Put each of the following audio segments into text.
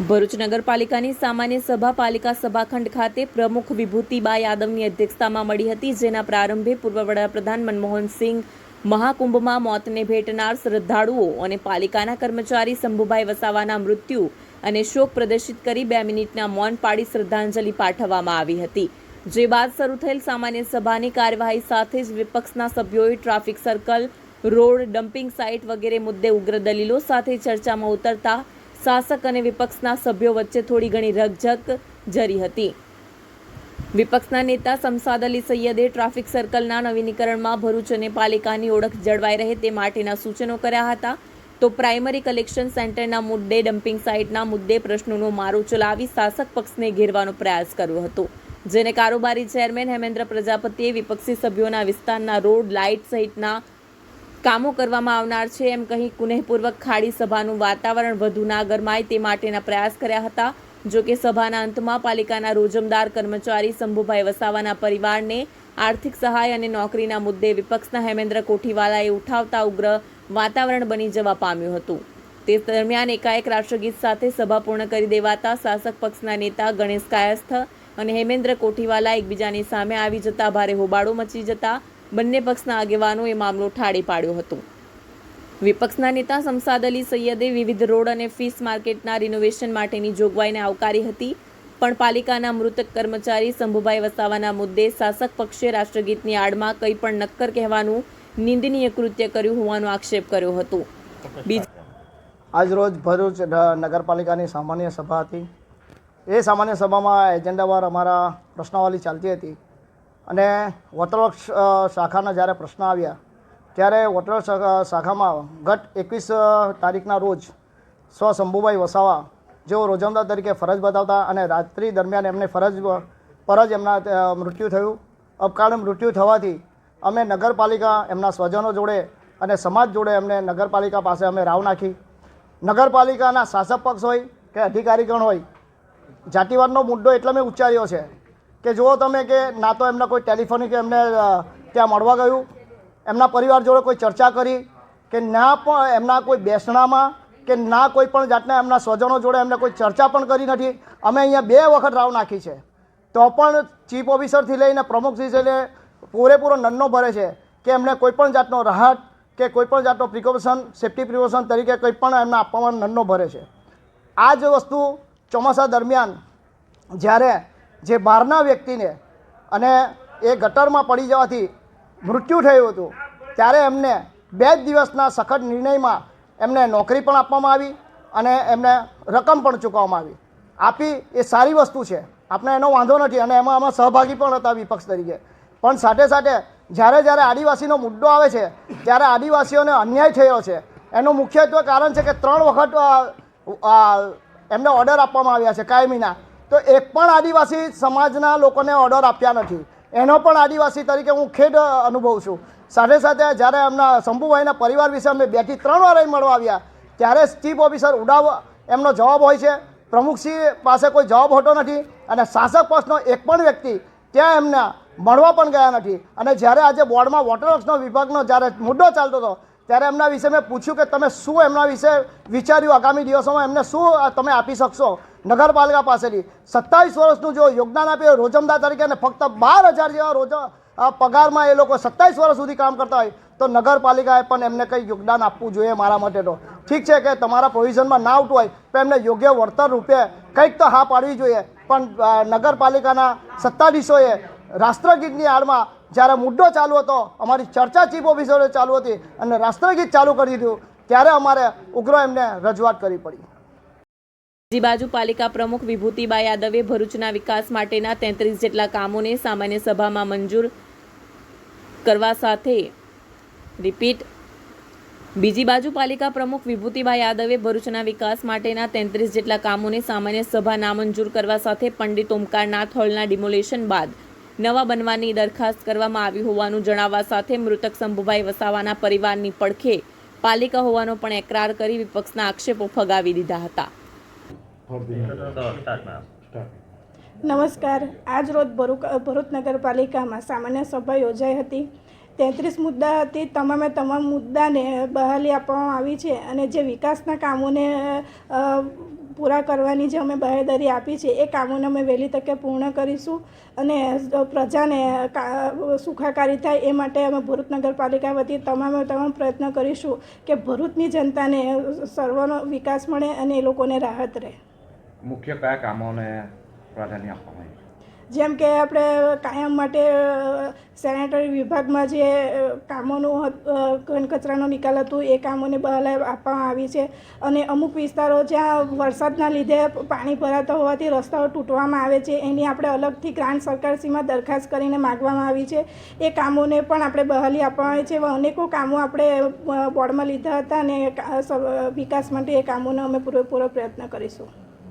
ભરૂચ નગરપાલિકાની સામાન્ય સભા પાલિકા સભાખંડ ખાતે પ્રમુખ વિભૂતિબા યાદવની અધ્યક્ષતામાં મળી હતી, જેના પ્રારંભે પૂર્વ વડાપ્રધાન મનમોહન સિંઘ, મહાકુંભમાં મોતને ભેટનાર શ્રદ્ધાળુઓ અને પાલિકાના કર્મચારી શંભુભાઈ વસાવાના મૃત્યુ અને શોક પ્રદર્શિત કરી બે મિનિટના મૌન પાડી શ્રદ્ધાંજલિ પાઠવવામાં આવી હતી. જે બાદ શરૂ થયેલ સામાન્ય સભાની કાર્યવાહી સાથે જ વિપક્ષના સભ્યોએ traffic circle, road dumping site વગેરે મુદ્દે ઉગ્ર દલીલો સાથે ચર્ચામાં ઉતરતા શાસક અને વિપક્ષના સભ્યો વચ્ચે થોડી ઘણી રકઝક જરી હતી. વિપક્ષના નેતા સમસાદ અલી સૈયદે ટ્રાફિક સર્કલના નવીનીકરણમાં ભરૂચ અને પાલિકાની ઓળખ જળવાઈ રહે તે માટેના સૂચનો કર્યા હતા. તો પ્રાઇમરી કલેક્શન સેન્ટરના મુદ્દે, ડમ્પિંગ સાઇટના મુદ્દે પ્રશ્નોનો મારો ચલાવી શાસક પક્ષને ઘેરવાનો પ્રયાસ કર્યો હતો. જેને કારોબારી ચેરમેન હેમેન્દ્ર પ્રજાપતિએ વિપક્ષી સભ્યોના વિસ્તારના રોડ લાઇટ સહિતના કામો કરવામાં આવનાર છે. એમ કહી કુનેહપૂર્વક ખાડી સભાનું વાતાવરણ વધુ ના ગરમાય તે માટેના પ્રયાસ કર્યા હતા. જો કે સભાના અંતમાં પાલિકાના રોજમદાર કર્મચારી શંભુભાઈ વસાવાના પરિવારને આર્થિક સહાય અને નોકરીના મુદ્દે વિપક્ષના હેમેન્દ્ર કોઠીવાલાએ ઉઠાવતા ઉગ્ર વાતાવરણ બની જવા પામ્યું હતું. તે દરમિયાન એકાએક રાષ્ટ્રગીત સાથે સભા પૂર્ણ કરી દેવાતા શાસક પક્ષના નેતા ગણેશ કાયસ્થ અને હેમેન્દ્ર કોઠીવાલા એકબીજાની સામે આવી જતા ભારે હોબાળો મચી જતા બંને પક્ષના આગેવાનોએ મામલો ઠાળી પાડ્યો હતો. વિપક્ષના નેતા શમસાદ અલી સૈયદે વિવિધ રોડ અને ફિશ માર્કેટના રિનોવેશન માટેની જોગવાઈને આવકારી હતી, પણ પાલિકાના મૃતક કર્મચારી શંભુભાઈ વસાવાના મુદ્દે શાસક પક્ષે રાષ્ટ્રગીતની આડમાં કંઈ પણ નક્કર કહેવાનું નિંદનીય કૃત્ય કર્યું હોવાનો આક્ષેપ કર્યો હતો. આજરોજ ભરૂચ નગરપાલિકાની સામાન્ય સભા હતી. એ સામાન્ય સભામાં એજન્ડાવાર અમારા પ્રશ્નાવલી ચાલતી હતી. અને વોટરવર્ક શાખાના જ્યારે પ્રશ્ન આવ્યા, ત્યારે વોટરવર્ક શાખા- શાખામાં ગત એકવીસ તારીખના રોજ સ્વ શંભુભાઈ વસાવા, જેઓ રોજમદાર તરીકે ફરજ બતાવતા અને રાત્રિ દરમિયાન એમને ફરજ પર જ એમના મૃત્યુ થયું. અપકાળે મૃત્યુ થવાથી અમે નગરપાલિકા એમના સ્વજનો જોડે અને સમાજ જોડે એમને નગરપાલિકા પાસે અમે રાવ નાખી. નગરપાલિકાના શાસક પક્ષ હોય કે અધિકારીગણ હોય, જાતિવાદનો મુદ્દો એટલે મેં ઉચ્ચાર્યો છે. કે જુઓ તમે કે ના તો એમને કોઈ ટેલિફોનિક એમને ત્યાં મળવા ગયું. એમના પરિવાર જોડે કોઈ ચર્ચા કરી કે ના પણ એમના કોઈ બેસણામાં કે ના કોઈ પણ જાતના એમના સ્વજનો જોડે એમને કોઈ ચર્ચા પણ કરી નથી. અમે અહીંયા બે વખત રાવ નાખી છે. તો પણ ચીફ ઓફિસરથી લઈને પ્રમુખથી લઈને પૂરેપૂરો નન્નો ભરે છે કે એમને કોઈ પણ જાતનો રાહત કે કોઈ પણ જાતનો પ્રિકોશન, સેફ્ટી પ્રિકોશન તરીકે કંઈ પણ એમને આપવામાં નન્નો ભરે છે. આ જ વસ્તુ ચોમાસા દરમિયાન જ્યારે જે બહારના વ્યક્તિને અને એ ગટરમાં પડી જવાથી મૃત્યુ થયું હતું, ત્યારે એમને બે જ દિવસના સખત નિર્ણયમાં એમને નોકરી પણ આપવામાં આવી અને એમને રકમ પણ ચૂકવવામાં આવી. આપી એ સારી વસ્તુ છે. આપણે એનો વાંધો નથી અને એમાં આમાં સહભાગી પણ હતા વિપક્ષ તરીકે. પણ સાથે સાથે જ્યારે જ્યારે આદિવાસીનો મુદ્દો આવે છે, ત્યારે આદિવાસીઓને અન્યાય થયો છે. એનું મુખ્યત્વે કારણ છે કે ત્રણ વખત એમને ઓર્ડર આપવામાં આવ્યા છે, કાયમીના. તો એક પણ આદિવાસી સમાજના લોકોને ઓર્ડર આપ્યા નથી. એનો પણ આદિવાસી તરીકે હું ખેડ અનુભવું છું. સાથે સાથે જ્યારે એમના શંભુભાઈના પરિવાર વિશે અમે બેથી ત્રણ વાર મળવા આવ્યા, ત્યારે ચીફ ઓફિસર ઉડાવ એમનો જવાબ હોય છે. પ્રમુખશ્રી પાસે કોઈ જવાબ હોતો નથી અને શાસક પક્ષનો એક પણ વ્યક્તિ ત્યાં એમના મળવા પણ ગયા નથી. અને જ્યારે આજે બોર્ડમાં વોટરવર્ક્સનો વિભાગનો જ્યારે મુદ્દો ચાલતો હતો ત્યારે એમના વિશે મેં પૂછ્યું કે તમે શું એમના વિશે વિચાર્યું આગામી દિવસોમાં? એમને શું તમે આપી શકશો? નગરપાલિકા પાસેથી. સત્તાવીસ વર્ષનું જો યોગદાન આપ્યું રોજમદાર તરીકે અને ફક્ત બાર હજાર જેવા રોજ પગારમાં એ લોકો સત્તાવીસ વર્ષ સુધી કામ કરતા હોય, તો નગરપાલિકાએ પણ એમને કંઈ યોગદાન આપવું જોઈએ મારા માટે તો. ઠીક છે કે તમારા પ્રોવિઝનમાં ના આવતું હોય તો એમને યોગ્ય વળતર રૂપે કંઈક તો હા પાડવી જોઈએ. પણ નગરપાલિકાના સત્તાધીશોએ રાષ્ટ્રગીતની આડમાં જ્યારે મુદ્દો ચાલુ હતો, અમારી ચર્ચા ચીફ ઓફિસરો ચાલુ હતી અને રાષ્ટ્રગીત ચાલુ કરી દીધું, ત્યારે અમારે ઉગ્ર એમને રજૂઆત કરવી પડી. બીજી બાજુ પાલિકા પ્રમુખ વિભૂતિબા યાદવે ભરૂચના વિકાસ માટેના તેત્રીસ જેટલા કામોને સામાન્ય સભામાં મંજૂર કરવા સાથે રિપીટ. બીજી બાજુ પાલિકા પ્રમુખ વિભૂતિબા યાદવે ભરૂચના વિકાસ માટેના તેત્રીસ જેટલા કામોને સામાન્ય સભા નામંજૂર કરવા સાથે પંડિત ઓમકારનાથ હોલના ડિમોલેશન બાદ નવા બનવાની દરખાસ્ત કરવામાં આવી હોવાનું જણાવવા સાથે મૃતક શંભુભાઈ વસાવાના પરિવારની પડખે પાલિકા હોવાનો પણ એકરાર કરી વિપક્ષના આક્ષેપો ફગાવી દીધા હતા. નમસ્કાર. આજ રોજ ભરૂચ નગરપાલિકામાં સામાન્ય સભા યોજાઈ હતી. તેત્રીસ મુદ્દા હતી. તમામે તમામ મુદ્દાને બહાલી આપવામાં આવી છે અને જે વિકાસના કામોને પૂરા કરવાની જે અમે બાહેધરી આપી છે, એ કામોને અમે વહેલી તકે પૂર્ણ કરીશું અને પ્રજાને સુખાકારી થાય એ માટે અમે ભરૂચ નગરપાલિકા વતી તમામે તમામ પ્રયત્ન કરીશું કે ભરૂચની જનતાને સર્વનો વિકાસ મળે અને એ લોકોને રાહત રહે. મુખ્ય કયા કામોને પ્રાધાન્ય આપવામાં જેમ કે આપણે કાયમ માટે સેનેટરી વિભાગમાં જે કામોનું કચરાનો નિકાલ હતું, એ કામોને બહાલી આપવામાં આવી છે. અને અમુક વિસ્તારો જ્યાં વરસાદના લીધે પાણી ભરાતા હોવાથી રસ્તાઓ તૂટવામાં આવે છે, એની આપણે અલગથી ગ્રાન્ટ સરકારશ્રીમાં દરખાસ્ત કરીને માગવામાં આવી છે. એ કામોને પણ આપણે બહાલી આપવામાં આવી છે. એવા અનેકો કામો આપણે બોર્ડમાં લીધા હતા અને વિકાસ માટે એ કામોનો અમે પૂરેપૂરો પ્રયત્ન કરીશું.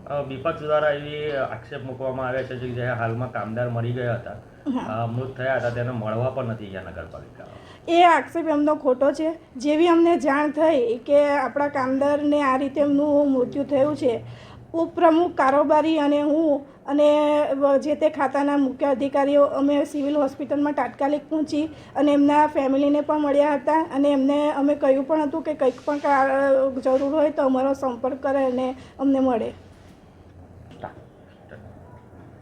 વિપક્ષ દ્વારા એવી આક્ષેપ મૂકવામાં આવ્યા છે કે જે હાલમાં કામદાર મરી ગયા હતા. મૃત થયા હતા તેને મળવા પણ નથી ગયા નગરપાલિકા એ આક્ષેપ એમનો ખોટો છે. જેવી અમને જાણ થઈ કે આપણા કામદારને આ રીતે એમનું મૃત્યુ થયું છે ઉપપ્રમુખ કારોબારી અને હું અને જે તે ખાતાના મુખ્ય અધિકારીઓ અમે સિવિલ હોસ્પિટલમાં તાત્કાલિક પહોંચી અને એમના ફેમિલીને પણ મળ્યા હતા અને એમને અમે કહ્યું પણ હતું કે કંઈક પણ જરૂર હોય તો અમારો સંપર્ક કરે અને અમને મળે.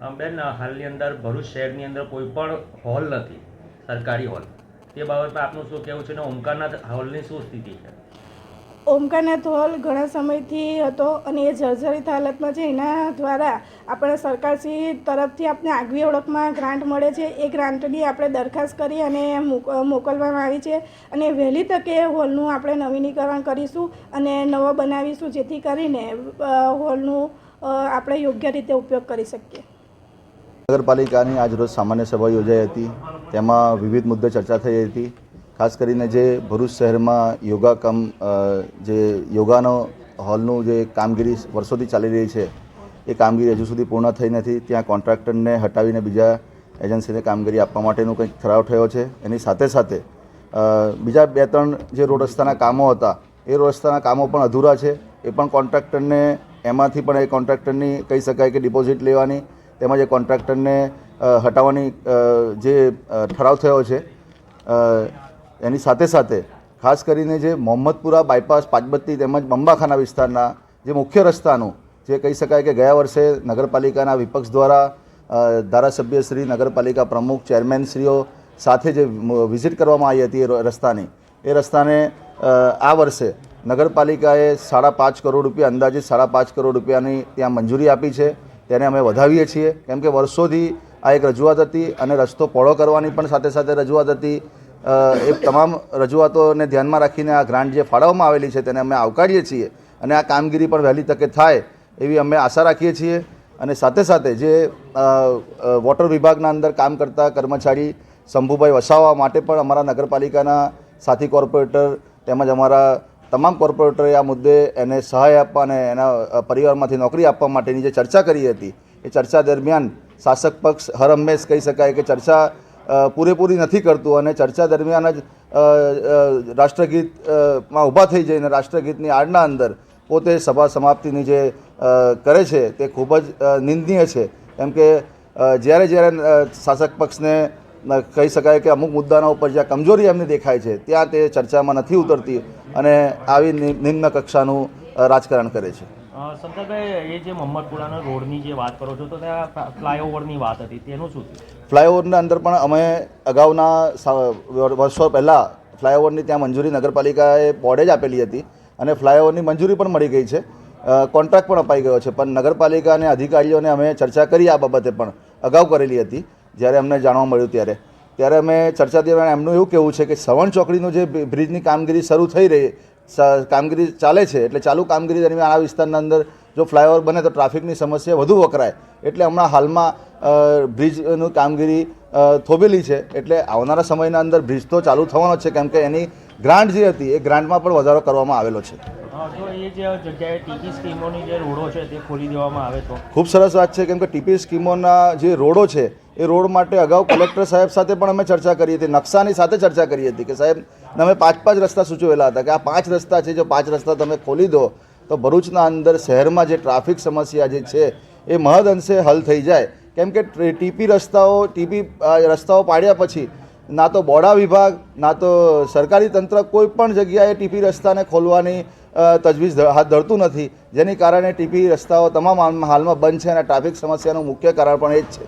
બેન, હાલની અંદર ભરૂચ શહેરની અંદર કોઈ પણ હોલ નથી, સરકારી હોલ. તે બાબતમાં આપનું શું કહેવું છે ને, ઓમકારનાથ હોલની શું સ્થિતિ છે? ઓમકારનાથ હોલ ઘણા સમયથી હતો અને એ જર્જરિત હાલતમાં છે. એના દ્વારા આપણે સરકારશ્રી તરફથી આપણે આગવી ઓળખમાં ગ્રાન્ટ મળે છે. એ ગ્રાન્ટની આપણે દરખાસ્ત કરી અને મોક- મોકલવામાં આવી છે. અને વહેલી તકે હોલનું આપણે નવીનીકરણ કરીશું અને નવો બનાવીશું, જેથી કરીને હોલનું આપણે યોગ્ય રીતે ઉપયોગ કરી શકીએ. નગરપાલિકાની આજરોજ સામાન્ય સભા યોજાઈ હતી. તેમાં વિવિધ મુદ્દે ચર્ચા થઈ હતી. ખાસ કરીને જે ભરૂચ શહેરમાં યોગા કમ જે યોગાનો હોલનું જે કામગીરી વર્ષોથી ચાલી રહી છે, એ કામગીરી હજુ સુધી પૂર્ણ થઈ નથી. ત્યાં કોન્ટ્રાક્ટરને હટાવીને બીજા એજન્સીને કામગીરી આપવા માટેનો કંઈક ઠરાવ થયો છે. એની સાથે સાથે બીજા બે ત્રણ જે રોડ રસ્તાના કામો હતા, એ રોડ રસ્તાના કામો પણ અધૂરા છે. એ પણ કોન્ટ્રાક્ટરને, એમાંથી પણ એ કોન્ટ્રાક્ટરની કહી શકાય કે ડિપોઝિટ લેવાની તેમજ એ કોન્ટ્રાક્ટરને હટાવવાની જે ઠરાવ થયો છે એની સાથે સાથે ખાસ કરીને જે મોહમ્મદપુરા બાયપાસ પાંચબત્તી તેમજ બંબાખાના વિસ્તારના જે મુખ્ય રસ્તાનું, જે કહી શકાય કે ગયા વર્ષે નગરપાલિકાના વિપક્ષ દ્વારા ધારાસભ્ય શ્રી, નગરપાલિકા પ્રમુખ, ચેરમેનશ્રીઓ સાથે જે વિઝિટ કરવામાં આવી હતી એ રસ્તાની, એ રસ્તાને આ વર્ષે નગરપાલિકાએ સાડા પાંચ કરોડ રૂપિયા અંદાજિત સાડા પાંચ કરોડ રૂપિયાની ત્યાં મંજૂરી આપી છે. તેને અમે વધાવીએ છીએ. કેમ કે વર્ષોથી આ એક રજૂઆત હતી અને રસ્તો પહોળો કરવાની પણ સાથે સાથે રજૂઆત હતી. એ તમામ રજૂઆતોને ધ્યાનમાં રાખીને આ ગ્રાન્ટ જે ફાળવવામાં આવેલી છે તેને અમે આવકારીએ છીએ અને આ કામગીરી પણ વહેલી તકે થાય એવી અમે આશા રાખીએ છીએ. અને સાથે સાથે જે વોટર વિભાગના અંદર કામ કરતા કર્મચારી શંભુભાઈ વસાવા માટે પણ અમારા નગરપાલિકાના સાથી કોર્પોરેટર તેમજ અમારા તમામ કોર્પોરેટરે આ મુદ્દે એને સહાય આપવા અને એના પરિવારમાંથી નોકરી આપવા માટેની જે ચર્ચા કરી હતી એ ચર્ચા દરમિયાન શાસક પક્ષ હર હંમેશ કહી શકાય કે ચર્ચા પૂરેપૂરી નથી કરતું અને ચર્ચા દરમિયાન જ અ, અ, રાષ્ટ્રગીત અ, માં ઊભા થઈ જઈને રાષ્ટ્રગીતની આડના અંદર પોતે સભા સમાપ્તિની જે કરે છે તે ખૂબ જ નિંદનીય છે. કેમ કે જ્યારે જ્યારે શાસક પક્ષને કહી શકાય કે અમુક મુદ્દાના ઉપર જ્યાં કમજોરી એમને દેખાય છે ત્યાં તે ચર્ચામાં નથી ઉતરતી. અને આવી નિમ્ન કક્ષાનું રાજકારણ કરે છે. એ જે મોહમ્મદપુરાના રોડની જે વાત કરો છો તો ત્યાં ફ્લાયઓવરની વાત હતી. તેનું શું ફ્લાયઓવરના અંદર પણ અમે અગાઉના વર્ષો પહેલાં ફ્લાયઓવરની ત્યાં મંજૂરી નગરપાલિકાએ બોર્ડે જ આપેલી હતી અને ફ્લાયઓવરની મંજૂરી પણ મળી ગઈ છે. કોન્ટ્રાક્ટ પણ અપાઈ ગયો છે. પણ નગરપાલિકા અને અધિકારીઓને અમે ચર્ચા કરી આ બાબતે પણ અગાઉ કરેલી હતી જ્યારે અમને જાણવા મળ્યું ત્યારે. ત્યારે અમે ચર્ચા દરમિયાન એમનું એવું કહેવું છે કે સવણ ચોકડીનું જે બ્રિજની કામગીરી શરૂ થઈ રહી કામગીરી ચાલે છે, એટલે ચાલુ કામગીરી દરમિયાન આ વિસ્તારના અંદર જો ફ્લાયઓવર બને તો ટ્રાફિકની સમસ્યા વધુ વકરાય. એટલે હમણાં હાલમાં બ્રિજનું કામગીરી થોભેલી છે, એટલે આવનારા સમયના અંદર બ્રિજ તો ચાલુ થવાનો છે, કેમ કે એની ગ્રાન્ટ જે હતી એ ગ્રાન્ટમાં પણ વધારો કરવામાં આવેલો છે. ખૂબ સરસ વાત છે, કેમ કે ટીપી સ્કીમોના જે રોડો છે, એ રોડ માટે અગાઉ કલેક્ટર સાહેબ સાથે પણ અમે ચર્ચા કરી હતી, નકશાની સાથે ચર્ચા કરી હતી કે સાહેબ અમે પાંચ પાંચ રસ્તા સૂચવેલા હતા કે આ પાંચ રસ્તા છે, જો પાંચ રસ્તા તમે ખોલી દો, તો ભરૂચના અંદર શહેરમાં જે ટ્રાફિક સમસ્યા જે છે, એ મહદ અંશે હલ થઈ જાય. કેમ કે ટીપી રસ્તાઓ ટીપી રસ્તાઓ પાડ્યા પછી, ના તો બોડા વિભાગ, ના તો સરકારી તંત્ર કોઈ પણ જગ્યાએ ટીપી રસ્તાને ખોલવાની તજવીજ હાથ ધરતું નથી. જેની કારણે ટીપી રસ્તાઓ તમામ હાલમાં બંધ છે અને ટ્રાફિક સમસ્યાનું મુખ્ય કારણ પણ એ જ છે.